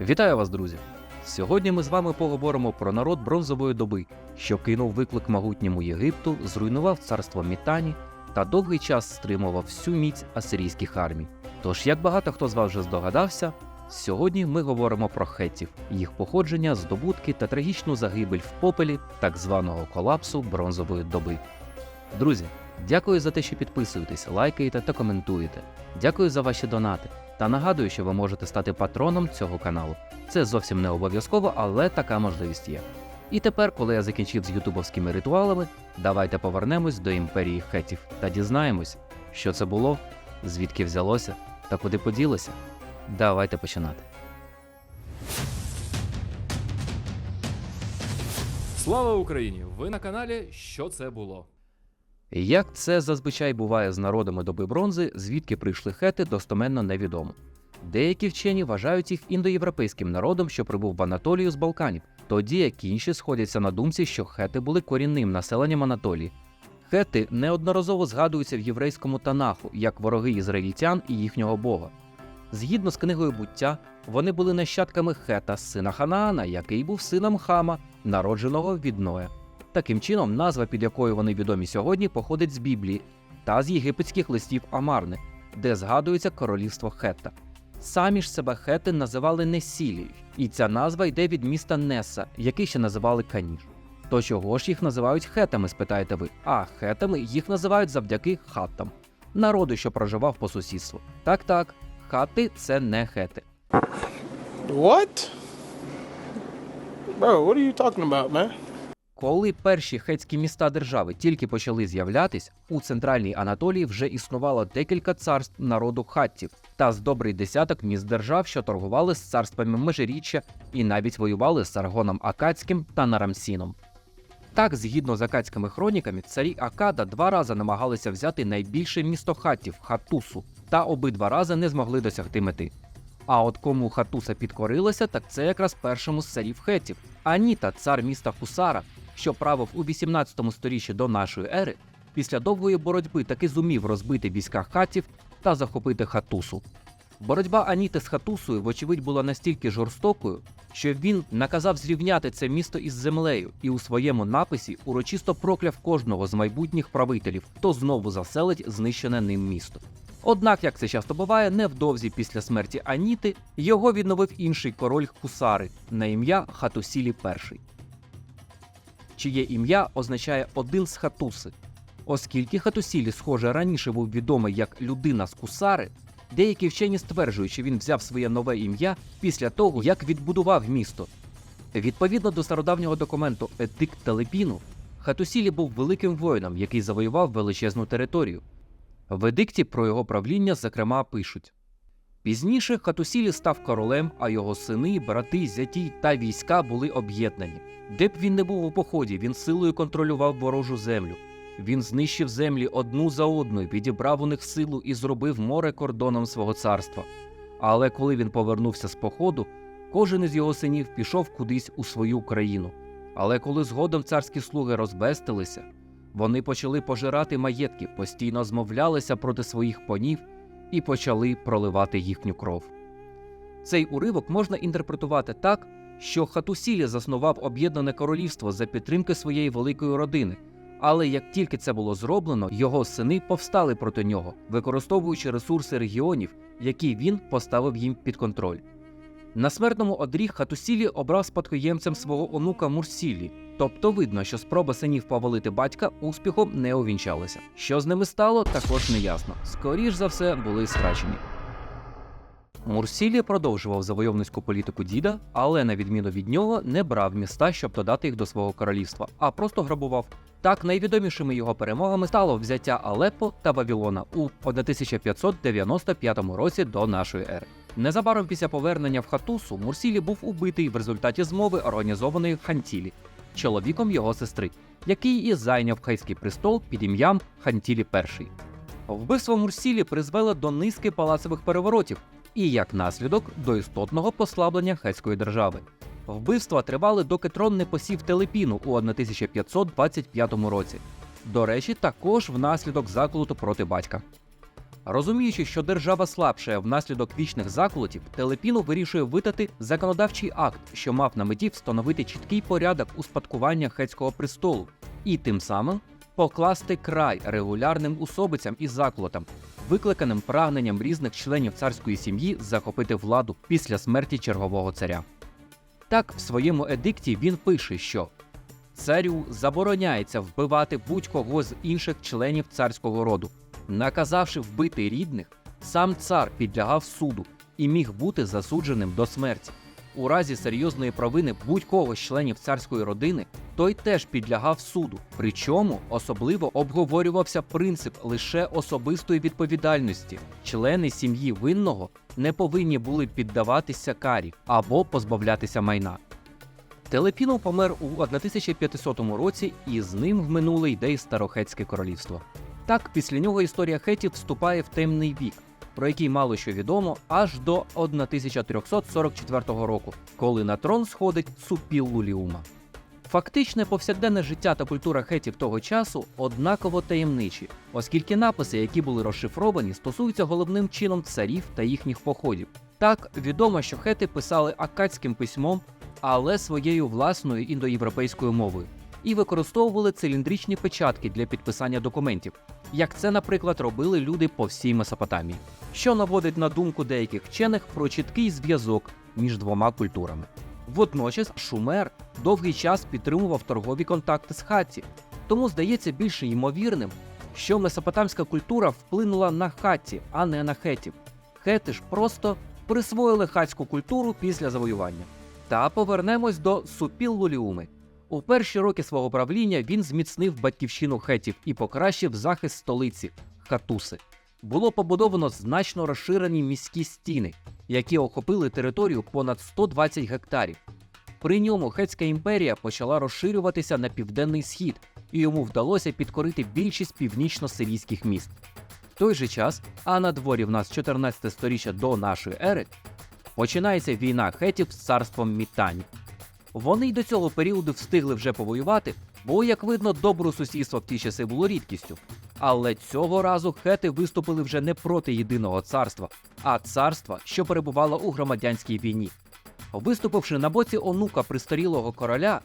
Вітаю вас, друзі! Сьогодні ми з вами поговоримо про народ бронзової доби, що кинув виклик могутньому Єгипту, зруйнував царство Мітані та довгий час стримував всю міць асирійських армій. Тож, як багато хто з вас вже здогадався, сьогодні ми говоримо про хетів, їх походження, здобутки та трагічну загибель в попелі так званого колапсу бронзової доби. Друзі, дякую за те, що підписуєтесь, лайкаєте та коментуєте. Дякую за ваші донати. Та нагадую, що ви можете стати патроном цього каналу. Це зовсім не обов'язково, але така можливість є. І тепер, коли я закінчив з ютубовськими ритуалами, давайте повернемось до імперії хетів та дізнаємось, що це було, звідки взялося та куди поділося. Давайте починати. Слава Україні! Ви на каналі Що це було? Як це зазвичай буває з народами доби бронзи, звідки прийшли хети, достоменно невідомо. Деякі вчені вважають їх індоєвропейським народом, що прибув в Анатолію з Балканів, тоді як інші сходяться на думці, що хети були корінним населенням Анатолії. Хети неодноразово згадуються в єврейському Танаху як вороги ізраїльтян і їхнього бога. Згідно з книгою буття, вони були нащадками Хета, сина Ханаана, який був сином Хама, народженого від Ноя. Таким чином, назва, під якою вони відомі сьогодні, походить з Біблії та з єгипетських листів Амарни, де згадується королівство Хетта. Самі ж себе хети називали Несілією, і ця назва йде від міста Неса, який ще називали Каніш. То чого ж їх називають хетами, спитаєте ви? А хетами їх називають завдяки хаттам, народу, що проживав по сусідству. Так, так, хати це не хети. What? Bro, what are you talking about, man? Коли перші хетські міста держави тільки почали з'являтись, у центральній Анатолії вже існувало декілька царств народу хаттів та з добрий десяток міст держав, що торгували з царствами Межиріччя і навіть воювали з Саргоном Акадським та Нарамсіном. Так, згідно з акадськими хроніками, царі Акада два рази намагалися взяти найбільше місто хаттів Хатусу, та обидва рази не змогли досягти мети. А от кому Хатуса підкорилася, так це якраз першому з царів хетів Аніта, цар міста Хусара, що правив у 18 сторіччі до нашої ери, після довгої боротьби таки зумів розбити війська хатів та захопити Хатусу. Боротьба Аніти з Хатусою, вочевидь, була настільки жорстокою, що він наказав зрівняти це місто із землею і у своєму написі урочисто прокляв кожного з майбутніх правителів, хто знову заселить знищене ним місто. Однак, як це часто буває, невдовзі після смерті Аніти його відновив інший король Хусари на ім'я Хатусілі І чиє ім'я означає один з хатуси. Оскільки Хатусілі, схоже, раніше був відомий як людина з Кусари, деякі вчені стверджують, що він взяв своє нове ім'я після того, як відбудував місто. Відповідно до стародавнього документу Едикт Телепіну, Хатусілі був великим воїном, який завоював величезну територію. В едикті про його правління, зокрема, пишуть. Пізніше Хатусілі став королем, а його сини, брати, зяті та війська були об'єднані. Де б він не був у поході, він силою контролював ворожу землю. Він знищив землі одну за одною, підібрав у них силу і зробив море кордоном свого царства. Але коли він повернувся з походу, кожен із його синів пішов кудись у свою країну. Але коли згодом царські слуги розбестилися, вони почали пожирати маєтки, постійно змовлялися проти своїх понів і почали проливати їхню кров. Цей уривок можна інтерпретувати так, що Хатусілі заснував об'єднане королівство за підтримки своєї великої родини. Але як тільки це було зроблено, його сини повстали проти нього, використовуючи ресурси регіонів, які він поставив їм під контроль. На смертному одрі Хатусілі обрав спадкоємцем свого онука Мурсілі, тобто видно, що спроба синів повалити батька успіхом не увінчалася. Що з ними стало, також неясно. Скоріш за все, були страчені. Мурсілі продовжував завойовницьку політику діда, але на відміну від нього не брав міста, щоб додати їх до свого королівства, а просто грабував. Так найвідомішими його перемогами стало взяття Алеппо та Вавілона у 1595 році до нашої ери. Незабаром після повернення в Хатусу Мурсілі був убитий в результаті змови, організованої Хантілі, чоловіком його сестри, який і зайняв хайський престол під ім'ям Хантілі І. Вбивство Мурсілі призвело до низки палацових переворотів і, як наслідок, до істотного послаблення хетської держави. Вбивства тривали, доки трон не посів Телепіну у 1525 році. До речі, також внаслідок заколоту проти батька. Розуміючи, що держава слабшає внаслідок вічних заколотів, Телепіно вирішує видати законодавчий акт, що мав на меті встановити чіткий порядок успадкування хетського престолу, і тим самим покласти край регулярним усобицям і заколотам, викликаним прагненням різних членів царської сім'ї захопити владу після смерті чергового царя. Так, в своєму едикті він пише, що царю забороняється вбивати будь-кого з інших членів царського роду. Наказавши вбити рідних, сам цар підлягав суду і міг бути засудженим до смерті. У разі серйозної провини будь-кого з членів царської родини той теж підлягав суду. Причому особливо обговорювався принцип лише особистої відповідальності. Члени сім'ї винного не повинні були піддаватися карі або позбавлятися майна. Телепінов помер у 1500 році, і з ним в минуле йде Старохетське королівство. Так, після нього історія хетів вступає в темний вік, про який мало що відомо аж до 1344 року, коли на трон сходить Супіл Луліума. Фактичне повсякденне життя та культура хетів того часу однаково таємничі, оскільки написи, які були розшифровані, стосуються головним чином царів та їхніх походів. Так відомо, що хети писали акадським письмом, але своєю власною індоєвропейською мовою, і використовували циліндричні печатки для підписання документів, як це, наприклад, робили люди по всій Месопотамії, що наводить на думку деяких вчених про чіткий зв'язок між двома культурами. Водночас Шумер довгий час підтримував торгові контакти з Хатті, тому здається більше ймовірним, що месопотамська культура вплинула на Хатті, а не на хетів. Хети ж просто присвоїли хатську культуру після завоювання. Та повернемось до Супіл-Луліуми. У перші роки свого правління він зміцнив батьківщину хетів і покращив захист столиці Хатуси. Було побудовано значно розширені міські стіни, які охопили територію понад 120 гектарів. При ньому Хетська імперія почала розширюватися на південний схід, і йому вдалося підкорити більшість північно-сирійських міст. В той же час, а на дворі в нас 14 сторіччя до нашої ери, починається війна хетів з царством Мітані. Вони й до цього періоду встигли вже повоювати, бо, як видно, добру сусідство в ті часи було рідкістю. Але цього разу хети виступили вже не проти єдиного царства, а царства, що перебувало у громадянській війні. Виступивши на боці онука пристарілого короля,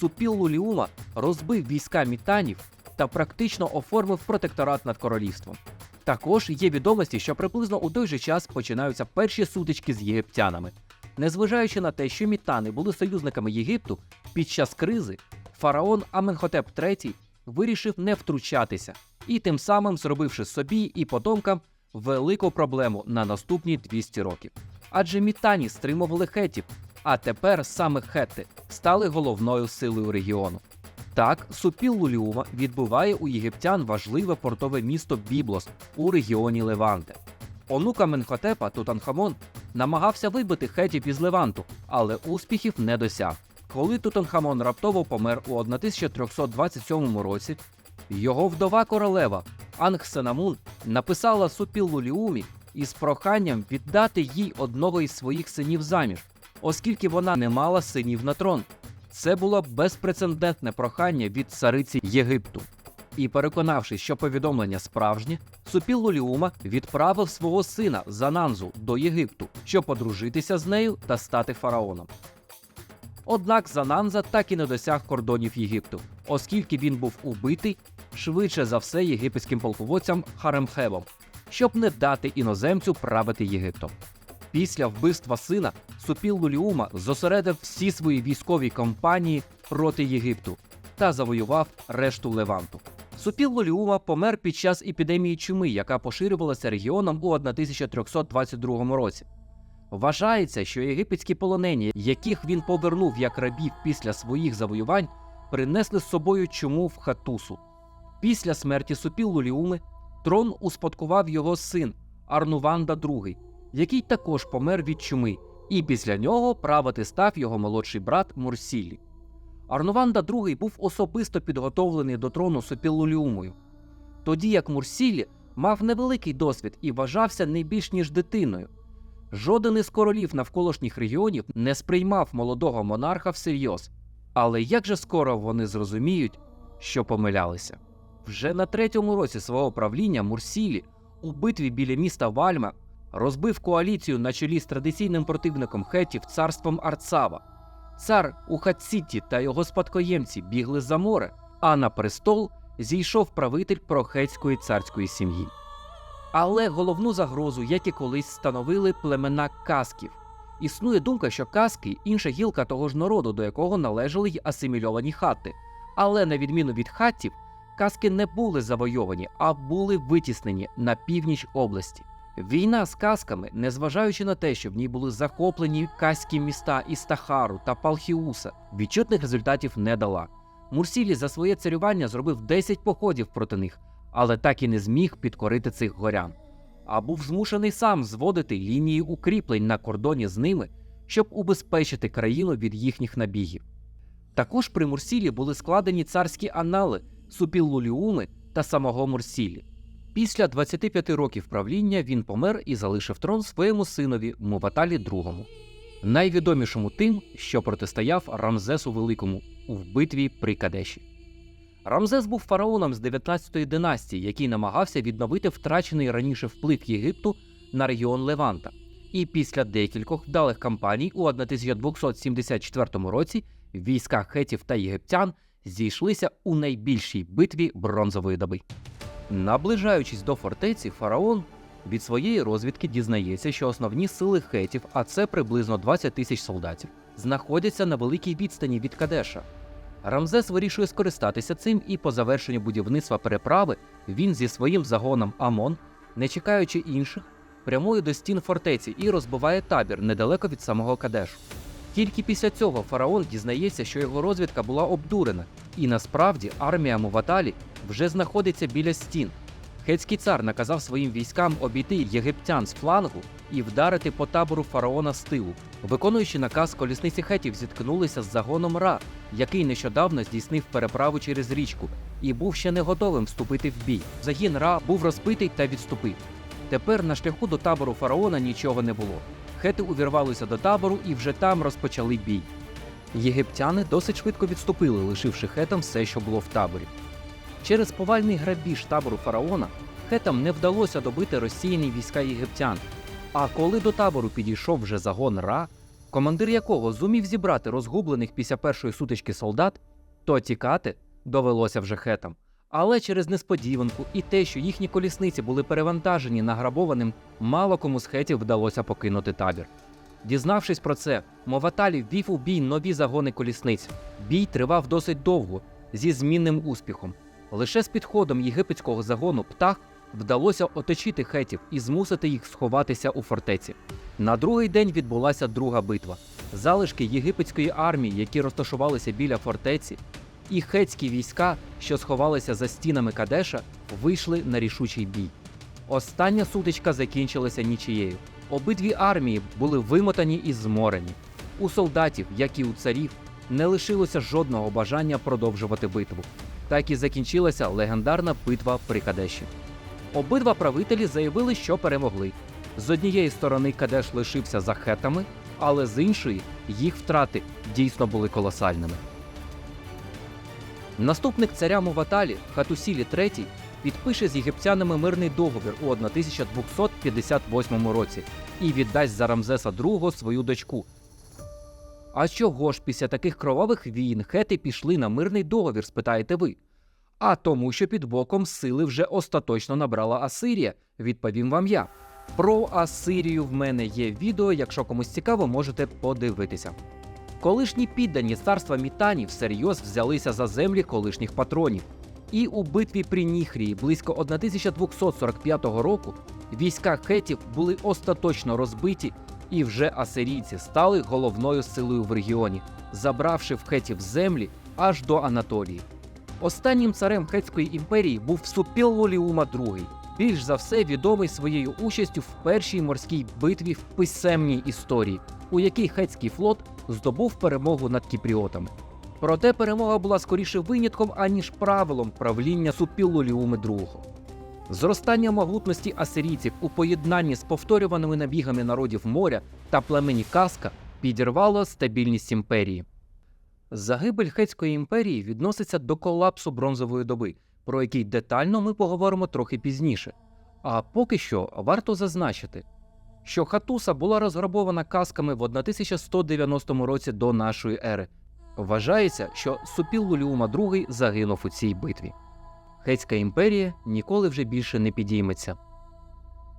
Супіл Луліума розбив війська мітанів та практично оформив протекторат над королівством. Також є відомості, що приблизно у той же час починаються перші сутички з єгиптянами. Незважаючи на те, що мітани були союзниками Єгипту, під час кризи фараон Аменхотеп III вирішив не втручатися і тим самим зробивши собі і потомкам велику проблему на наступні 200 років. Адже мітані стримували хетів, а тепер саме хети стали головною силою регіону. Так, Супіл Луліума відбуває у єгиптян важливе портове місто Біблос у регіоні Леванте. Онука Менхотепа Тутанхамон намагався вибити хетів із Леванту, але успіхів не досяг. Коли Тутанхамон раптово помер у 1327 році, його вдова королева Ангсенамун написала Супіл Луліумі із проханням віддати їй одного із своїх синів заміж, оскільки вона не мала синів на трон. Це було безпрецедентне прохання від цариці Єгипту. І переконавшись, що повідомлення справжнє, Супіл Луліума відправив свого сина Зананзу до Єгипту, щоб одружитися з нею та стати фараоном. Однак Зананза так і не досяг кордонів Єгипту, оскільки він був убитий швидше за все єгипетським полководцям Харемхебом, щоб не дати іноземцю правити Єгиптом. Після вбивства сина Супіл Луліума зосередив всі свої військові кампанії проти Єгипту та завоював решту Леванту. Супіл Луліума помер під час епідемії чуми, яка поширювалася регіоном у 1322 році. Вважається, що єгипетські полонені, яких він повернув як рабів після своїх завоювань, принесли з собою чуму в хатусу. Після смерті Супіл Луліуми трон успадкував його син Арнуванда II, який також помер від чуми, і після нього правити став його молодший брат Мурсілі. Арнуванда II був особисто підготовлений до трону Супілуліумою, тоді як Мурсілі мав невеликий досвід і вважався не більш ніж дитиною. Жоден із королів навколишніх регіонів не сприймав молодого монарха всерйоз. Але як же скоро вони зрозуміють, що помилялися? Вже на третьому році свого правління Мурсілі у битві біля міста Вальма розбив коаліцію на чолі з традиційним противником хетів царством Арцава. Цар Ухатсіті та його спадкоємці бігли за море, а на престол зійшов правитель прохетської царської сім'ї. Але головну загрозу, як і колись становили племена касків. Існує думка, що каски інша гілка того ж народу, до якого належали й асимільовані хати. Але на відміну від хаттів, каски не були завойовані, а були витіснені на північ області. Війна з касками, незважаючи на те, що в ній були захоплені каські міста Істахару та Палхіуса, відчутних результатів не дала. Мурсілі за своє царювання зробив 10 походів проти них, але так і не зміг підкорити цих горян. А був змушений сам зводити лінії укріплень на кордоні з ними, щоб убезпечити країну від їхніх набігів. Також при Мурсілі були складені царські анали Супіллуліуми та самого Мурсілі. Після 25 років правління він помер і залишив трон своєму синові Муваталі II, найвідомішому тим, що протистояв Рамзесу Великому у битві при Кадеші. Рамзес був фараоном з 19-ї династії, який намагався відновити втрачений раніше вплив Єгипту на регіон Леванта. І після декількох вдалих кампаній у 1274 році війська хетів та єгиптян зійшлися у найбільшій битві бронзової доби. Наближаючись до фортеці, фараон від своєї розвідки дізнається, що основні сили хетів, а це приблизно 20 тисяч солдатів, знаходяться на великій відстані від Кадеша. Рамзес вирішує скористатися цим, і по завершенню будівництва переправи він зі своїм загоном Амон, не чекаючи інших, прямує до стін фортеці і розбиває табір недалеко від самого Кадешу. Тільки після цього фараон дізнається, що його розвідка була обдурена, і насправді армія Муваталі вже знаходиться біля стін. Хетський цар наказав своїм військам обійти єгиптян з флангу і вдарити по табору фараона з тилу. Виконуючи наказ, колісниці хетів зіткнулися з загоном Ра, який нещодавно здійснив переправу через річку і був ще не готовим вступити в бій. Загін Ра був розбитий та відступив. Тепер на шляху до табору фараона нічого не було. Хети увірвалися до табору і вже там розпочали бій. Єгиптяни досить швидко відступили, лишивши хетам все, що було в таборі. Через повальний грабіж табору фараона хетам не вдалося добити розсіяні війська єгиптян. А коли до табору підійшов вже загон Ра, командир якого зумів зібрати розгублених після першої сутички солдат, то тікати довелося вже хетам. Але через несподіванку і те, що їхні колісниці були перевантажені награбованим, мало кому з хетів вдалося покинути табір. Дізнавшись про це, Моваталі ввів у бій нові загони колісниць. Бій тривав досить довго, зі змінним успіхом. Лише з підходом єгипетського загону птах вдалося оточити хетів і змусити їх сховатися у фортеці. На другий день відбулася друга битва. Залишки єгипетської армії, які розташувалися біля фортеці, і хетські війська, що сховалися за стінами Кадеша, вийшли на рішучий бій. Остання сутичка закінчилася нічією. Обидві армії були вимотані і зморені. У солдатів, як і у царів, не лишилося жодного бажання продовжувати битву. Так і закінчилася легендарна битва при Кадеші. Обидва правителі заявили, що перемогли. З однієї сторони Кадеш лишився за хетами, але з іншої їх втрати дійсно були колосальними. Наступник царя Муваталі Хатусілі III підпише з єгиптянами мирний договір у 1258 році і віддасть за Рамзеса II свою дочку. А чого ж після таких кровавих війн хети пішли на мирний договір, спитаєте ви? А тому, що під боком сили вже остаточно набрала Асирія, відповім вам я. Про Асирію в мене є відео, якщо комусь цікаво, можете подивитися. Колишні піддані царства Мітанів всерйоз взялися за землі колишніх патронів. І у битві при Ніхрії близько 1245 року війська хетів були остаточно розбиті, і вже асирійці стали головною силою в регіоні, забравши в хетів землі аж до Анатолії. Останнім царем Хетської імперії був Супіллоліума II, більш за все відомий своєю участю в першій морській битві в писемній історії, у якій хетський флот здобув перемогу над кіпріотами. Проте перемога була скоріше винятком, аніж правилом правління Супіллоліуми II. Зростання могутності асирійців у поєднанні з повторюваними набігами народів моря та племені Каска підірвало стабільність імперії. Загибель Хетської імперії відноситься до колапсу бронзової доби, про який детально ми поговоримо трохи пізніше. А поки що варто зазначити, що Хатуса була розграбована касками в 1190 році до нашої ери. Вважається, що Супіл Луліума II загинув у цій битві. Хетська імперія ніколи вже більше не підійметься.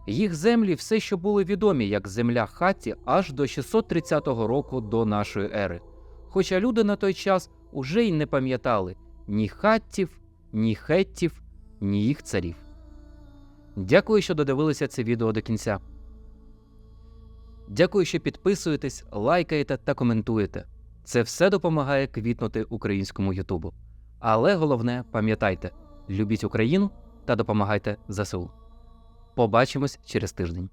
Їх землі все ще були відомі як земля Хатті аж до 630 року до нашої ери. Хоча люди на той час уже й не пам'ятали ні хаттів, ні хеттів, ні їх царів. Дякую, що додивилися це відео до кінця. Дякую, що підписуєтесь, лайкаєте та коментуєте. Це все допомагає квітнути українському Ютубу. Але головне, пам'ятайте, любіть Україну та допомагайте ЗСУ. Побачимось через тиждень.